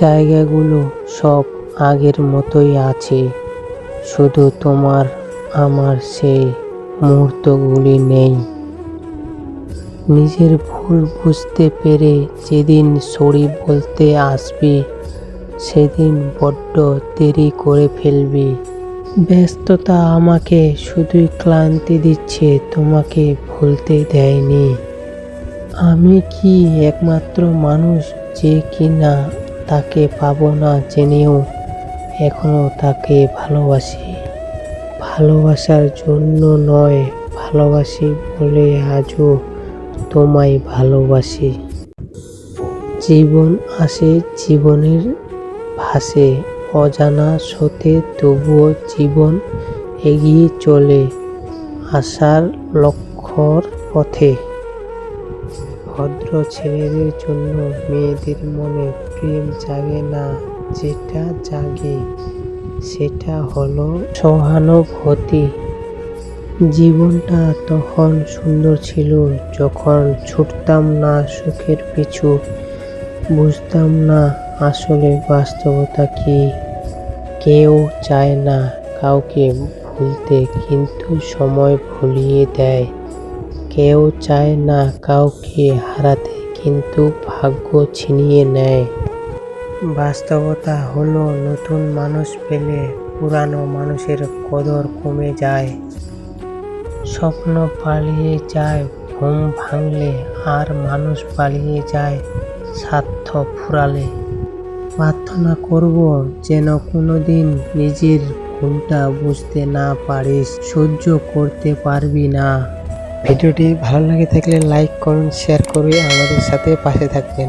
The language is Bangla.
জায়গাগুলো সব আগের মতোই আছে। শুধু তোমার, আমার সেই মুহূর্তগুলি নেই। নিজের ভুল বুঝতে পেরে যেদিন সরি বলতে আসবি, সেদিন বড্ড দেরি করে ফেলবি। ব্যস্ততা আমাকে শুধুই ক্লান্তি দিচ্ছে, তোমাকে ভুলতে দেয়নি। আমি কি একমাত্র মানুষ যে কিনা তাকে পাবো না জেনেও এখনও তাকে ভালোবাসি। ভালোবাসার জন্য নয়, ভালোবাসি বলে আজও তোমায় ভালোবাসি। জীবন আসে জীবনের ভাসে, অজানা সতে তবুও জীবন এগিয়ে চলে আসার লক্ষ্যর পথে। ভদ্র ছেলেদের জন্য মেয়েদের মনে প্রেম জাগে না, যেটা জাগে, সেটা হলো সহানুভূতি। জীবনটা তখন সুন্দর ছিল, যখন ছুটতাম না সুখের পিছু, বুঝতাম না আসলে বাস্তবতা কি। কেউ চায় না কাউকে ভুলতে, কিন্তু সময় ভুলিয়ে দেয়। কেউ চায় না কাউকে হারাতে, কিন্তু ভাগ্য ছিনিয়ে নেয়। বাস্তবতা হলো, নতুন মানুষ পেলে পুরানো মানুষের কদর কমে যায়। স্বপ্ন পালিয়ে যায়, ঘুম ভাঙলে আর মানুষ পালিয়ে যায় স্বার্থ ফুরালে। প্রার্থনা করব যেন কোনোদিন নিজের ভুলটা বুঝতে না পারিস, সহ্য করতে পারবি না। ভিডিওটি ভালো লাগে থাকলে লাইক করুন শেয়ার করে আমাদের সাথে পাশে থাকবেন।